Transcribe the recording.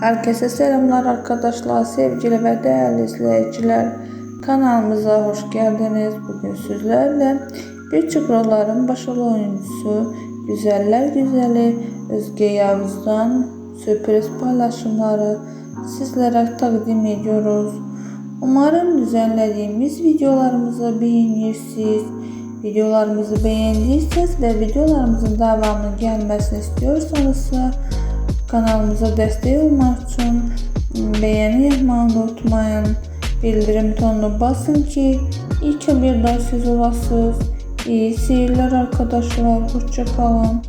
Herkese selamlar arkadaşlar, sevgili ve değerli izleyiciler. Kanalımıza hoş geldiniz. Bugün sizlerle bir çıkraların başarılı oyuncusu, güzeller güzeli Özge Yavuz'dan sürpriz paylaşımları sizlere takdim ediyoruz. Umarım düzenlediğimiz videolarımızı beğenirsiniz. Videolarımızı beğendiyseniz ve videolarımızın devamlı gelmesini istiyorsanız Kanalımıza dəstək olmaq üçün ıı, bəyəni yazmanı unutmayın. Bildirim tonunu basın ki, ilk haberdar siz olasınız. İyi seyirler arkadaşlar. Hoşçakalın.